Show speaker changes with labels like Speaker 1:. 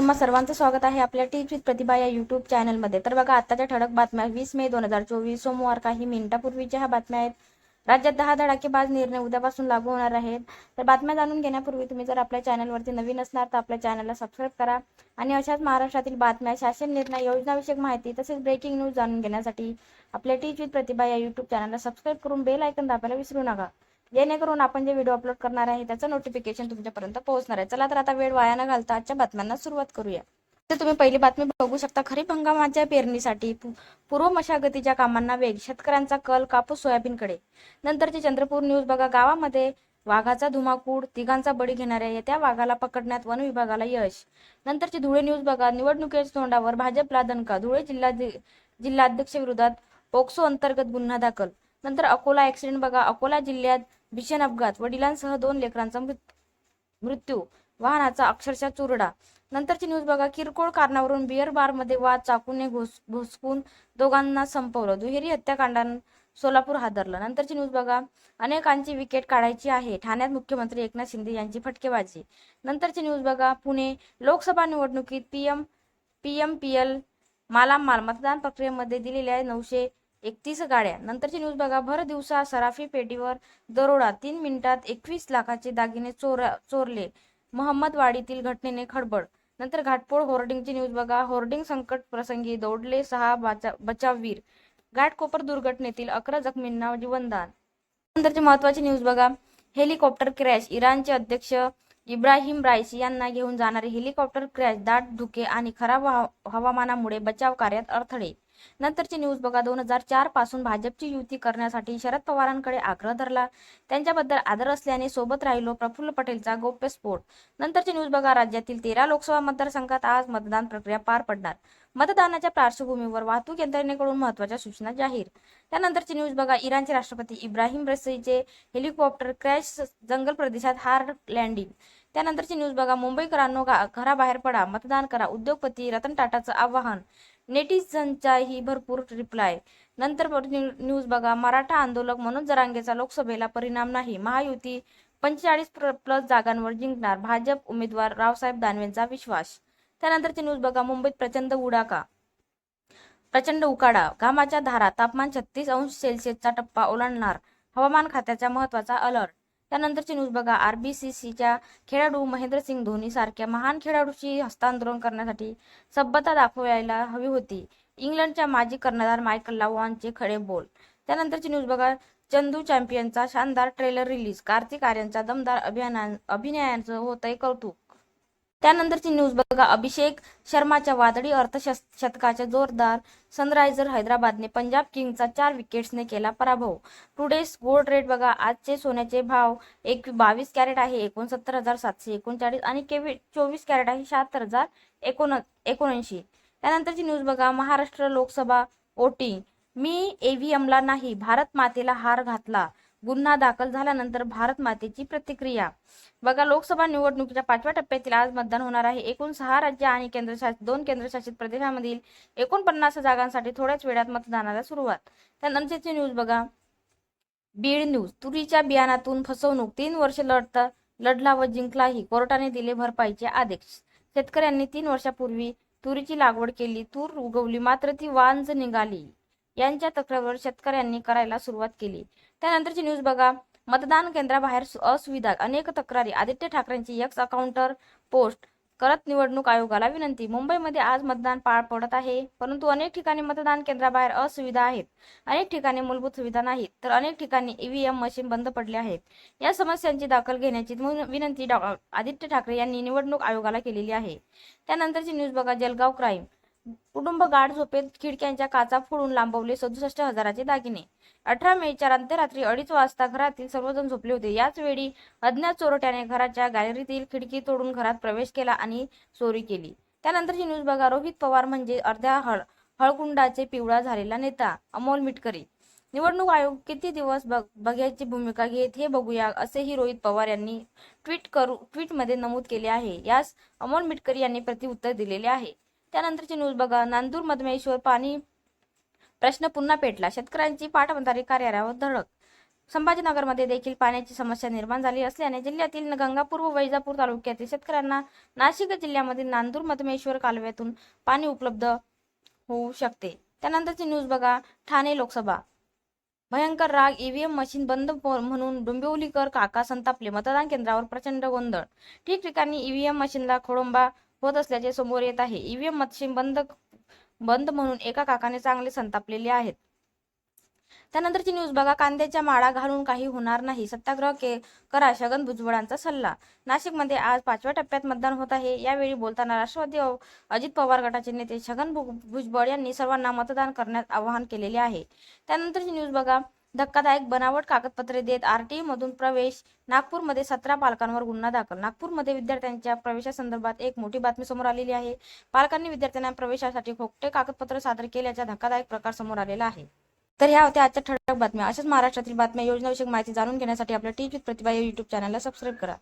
Speaker 1: तुम्हा सर्वांचं स्वागत आहे आपल्या टिप्स विथ प्रतिभा या युट्यूब चॅनलमध्ये तर बघा आताच्या ठळक बातम्या. वीस मे दोन हजार चोवीस सोमवार. काही मिनिटापूर्वीच्या ह्या बातम्या आहेत. राज्यात दहा धडाकेबाज निर्णय उद्यापासून लागू होणार आहेत. तर बातम्या जाणून घेण्यापूर्वी तुम्ही जर आपल्या चॅनलवरती नवीन असणार तर आपल्या चॅनलला सबस्क्राईब करा. आणि अशाच महाराष्ट्रातील बातम्या शासन निर्णय योजनाविषयक माहिती तसेच ब्रेकिंग न्यूज जाणून घेण्यासाठी आपल्या टीच विथ प्रतिभा या युट्यूब चॅनलला सबस्क्राईब करून बेल ऐकन दाबायला विसरू नका. जेणेकरून आपण जे व्हिडिओ अपलोड करणार आहे त्याचं नोटिफिकेशन तुमच्यापर्यंत पोहोचणार आहे. चला तर आता वेळ वाया न घालता आजच्या बातम्यांना सुरुवात करूया. तर तुम्ही पहिली बातमी बघू शकता. खरीप हंगामाच्या पेरणीसाठी पूर्व मशागतीच्या कामांना वेग. शेतकऱ्यांचा कल कापूस सोयाबीनकडे. नंतरची चंद्रपूर न्यूज बघा. गावामध्ये वाघाचा धुमाकूड तिघांचा बळी घेणाऱ्या येत्या वाघाला पकडण्यात वन विभागाला यश. नंतरची धुळे न्यूज बघा. निवडणुकीच्या तोंडावर भाजपला दणका. धुळे जिल्हा जिल्हाध्यक्ष विरोधात पोक्सो अंतर्गत गुन्हा दाखल. नंतर अकोला ऍक्सिडेंट बघा. अकोला जिल्ह्यात भीषण अपघात. वडिलांसह दोन लेकरांचा मृत्यू. वाहनाचा अक्षरशः चुरडा. नंतरची न्यूज बघा. किरकोळ कारणावरून बिअर बारमध्ये वाद चाकूने घुस घुसकून दोघांना संपवलं. दुहेरी हत्याकांडानं सोलापूर हादरलं. नंतरची न्यूज बघा. अनेकांची विकेट काढायची आहे. ठाण्यात मुख्यमंत्री एकनाथ शिंदे यांची फटकेबाजी. नंतरची न्यूज बघा. पुणे लोकसभा निवडणुकीत पीएम पीएम पीएल मालामाल मतदान प्रक्रियेमध्ये दिलेल्या नऊशे एकतीस गाड्या. नंतरची न्यूज बघा. भर दिवसा सराफी पेटीवर दरोडा. तीन मिनिटात एकवीस लाखाचे दागिने चोर चोरले. महम्मदवाडीतील घटनेने खडबड. नंतर घाटपोळ होर्डिंगची न्यूज बघा. होर्डिंग संकट प्रसंगी दौडले सहा बचा बचाववीर. घाटकोपर दुर्घटनेतील अकरा जखमींना जीवनदान. नंतरची महत्वाची न्यूज बघा. Helicopter crash. इराणचे अध्यक्ष इब्राहिम राईस यांना घेऊन जाणारे हेलिकॉप्टर क्रॅश. दाट धुके आणि खराब हवामानामुळे बचाव कार्यात अडथळे. नंतरची न्यूज बघा दोन हजार चारपासून भाजपची युती करण्यासाठी शरद पवारांकडे आग्रह धरला. त्यांच्याबद्दल आदर असल्याने सोबत राहिलो प्रफुल्ल पटेलचा गौप्यस्फोट नंतरची न्यूज बघा राज्यातील तेरा लोकसभा मतदारसंघात आज मतदान प्रक्रिया पार पडणार. मतदानाच्या पार्श्वभूमीवर वाहतूक यंत्रणेकडून महत्त्वाच्या सूचना जाहीर. त्यानंतरची न्यूज बघा इराणचे राष्ट्रपती इब्राहिम रसईचे हेलिकॉप्टर क्रॅश जंगल प्रदेशात हार्ड लँडिंग. त्यानंतरची न्यूज बघा मुंबईकरांनो घराबाहेर पडा मतदान करा उद्योगपती रतन टाटाचं आवाहन. नेटिझनचाही भरपूर रिप्लाय नंतर न्यू- न्यूज बघा. मराठा आंदोलक मनोज जरांगेचा लोकसभेला परिणाम नाही. महायुती पंचेचाळीस प्लस जागांवर जिंकणार. भाजप उमेदवार रावसाहेब दानवेंचा विश्वास. त्यानंतरची न्यूज बघा. मुंबईत प्रचंड उडाका. प्रचंड उकाडा. घामाच्या धारा तापमान छत्तीस अंश सेल्सिअसचा टप्पा ओलांडणार. हवामान खात्याचा महत्त्वाचा अलर्ट त्यानंतरची न्यूज बघा. आरबीसीसीच्या खेळाडू महेंद्रसिंग धोनी सारख्या महान खेळाडूची हस्तांतरण करण्यासाठी सभ्यता दाखवायला हवी होती. इंग्लंडच्या माजी कर्णधार मायकल लावानचे खडे बोल. त्यानंतरची न्यूज बघा. चंदू चॅम्पियनचा शानदार ट्रेलर रिलीज. कार्तिक आर्यनच्या दमदार अभियाना अभिनयाचं होतंय कौतुक. त्यानंतरची न्यूज बघा. अभिषेक शर्माच्या वादळी अर्थशतकाच्या जोरदार सनरायझर हैदराबादने पंजाब किंगचा चार विकेट्सने केला पराभव. टुडेस गोल्ड रेट बघा. आजचे सोन्याचे भाव एक बावीस कॅरेट आहे एकोणसत्तर हजार सातशे एकोणचाळीस आणि केवी चोवीस कॅरेट आहे शहात्तर हजार एकोण एकोणऐंशी. त्यानंतरची न्यूज बघा. महाराष्ट्र लोकसभा वोटिंग. मी एव्हीएमला नाही भारत मातेला हार घातला. गुन्हा दाखल झाल्यानंतर भारत मातेची प्रतिक्रिया. बघा लोकसभा निवडणुकीच्या पाचव्या टप्प्यातील आज मतदान होणार आहे. एकूण सहा राज्य आणि केंद्रशासित दोन केंद्रशासित प्रदेशामधील एकोणपन्नास जागांसाठी थोड्याच वेळात मतदानाला सुरुवात. त्यानंतरची न्यूज बघा. बीड न्यूज तुरीच्या बियाणातून फसवणूक तीन वर्ष लढता लढला व जिंकलाही कोर्टाने दिले भरपाईचे आदेश. शेतकऱ्यांनी तीन वर्षापूर्वी तुरीची लागवड केली तूर उगवली मात्र ती वांज निघाली. यांच्या तक्रारीवर शेतकऱ्यांनी करायला सुरुवात केली. त्यानंतरची न्यूज बघा. मतदान केंद्राबाहेर सु- असुविधा अनेक तक्रारी. आदित्य ठाकरेंची एक्स अकाउंटर पोस्ट करत निवडणूक आयोगाला विनंती. मुंबईमध्ये आज मतदान पार पडत आहे. परंतु अनेक ठिकाणी मतदान केंद्राबाहेर असुविधा आहेत. अनेक ठिकाणी मूलभूत सुविधा नाहीत. तर अनेक ठिकाणी ईव्हीएम मशीन बंद पडले आहेत. या समस्यांची दाखल घेण्याची विनंती डॉ- आदित्य ठाकरे यांनी निवडणूक आयोगाला केलेली आहे. त्यानंतरची न्यूज बघा. जलगाव क्राईम कुटुंब गाढ झोपेत खिडक्यांच्या काचा फोडून लांबवले सदुसष्ट हजाराचे दागिने. अठरा मेच्या रात्री अडीच वाजता घरातील सर्वजण झोपले होते. याच वेळी अज्ञात चोरट्याने घराच्या गॅलरीतील खिडकी तोडून घरात प्रवेश केला आणि चोरी केली. त्यानंतरची न्यूज बघा. रोहित पवार म्हणजे अर्ध्या हळ हळकुंडाचे पिवळा झालेला नेता अमोल मिटकरी. निवडणूक आयोग किती दिवस बघ बघ्याची भूमिका घेत हे बघूया असेही रोहित पवार यांनी ट्विट करू ट्विटमध्ये नमूद केले आहे. यास अमोल मिटकरी यांनी प्रतिउत्तर दिलेले आहे. त्यानंतरची न्यूज बघा. नांदूर मधमेश्वर पाणी प्रश्न पुन्हा पेटला. शेतकऱ्यांची पाटबंधारे कार्यालयावर धडक. संभाजीनगरमध्ये देखील पाण्याची समस्या निर्माण झाली असल्याने जिल्ह्यातील गंगापूर व वैजापूर तालुक्यातील शेतकऱ्यांना नाशिक जिल्ह्यामधील नांदूर मधमेश्वर कालव्यातून पाणी उपलब्ध होऊ शकते. त्यानंतरची न्यूज बघा. ठाणे लोकसभा. भयंकर राग ईव्हीएम मशीन बंद म्हणून डोंबिवलीकर काका संतापले. मतदान केंद्रावर प्रचंड गोंधळ. ठिकठिकाणी ईव्हीएम मशीनला खोळंबा होत असल्याचे समोर येत आहे. ईव्हीएम मशीन बंद बंद म्हणून एका काकाने चांगले संतापलेले आहेत. त्यानंतरची न्यूज बघा. कांद्याच्या माळा घालून काही होणार नाही. सत्याग्रह के करा. छगन भुजबळांचा सल्ला. नाशिकमध्ये आज पाचव्या टप्प्यात मतदान होत आहे. यावेळी बोलताना राष्ट्रवादी अजित पवार गटाचे नेते छगन भु- भुजबळ यांनी सर्वांना मतदान करण्यात आवाहन केलेले आहे. त्यानंतरची न्यूज बघा. धक्कादायक बनावट कागदपत्रे देत आरटीई मधून प्रवेश. नागपूरमध्ये सतरा पालकांवर गुन्हा दाखल. नागपूरमध्ये विद्यार्थ्यांच्या प्रवेशासंदर्भात एक मोठी बातमी समोर आलेली आहे. पालकांनी विद्यार्थ्यांना प्रवेशासाठी खोटे कागदपत्र सादर केल्याचा धक्कादायक प्रकार समोर आलेला आहे. तर ह्या होत्या आजच्या ठळक बातम्या. अशाच महाराष्ट्रातील बातम्या योजनाविषयक माहिती जाणून घेण्यासाठी आपल्या टीव्ही प्रतिभा या युट्यूब चॅनलला सबस्क्राईब करा.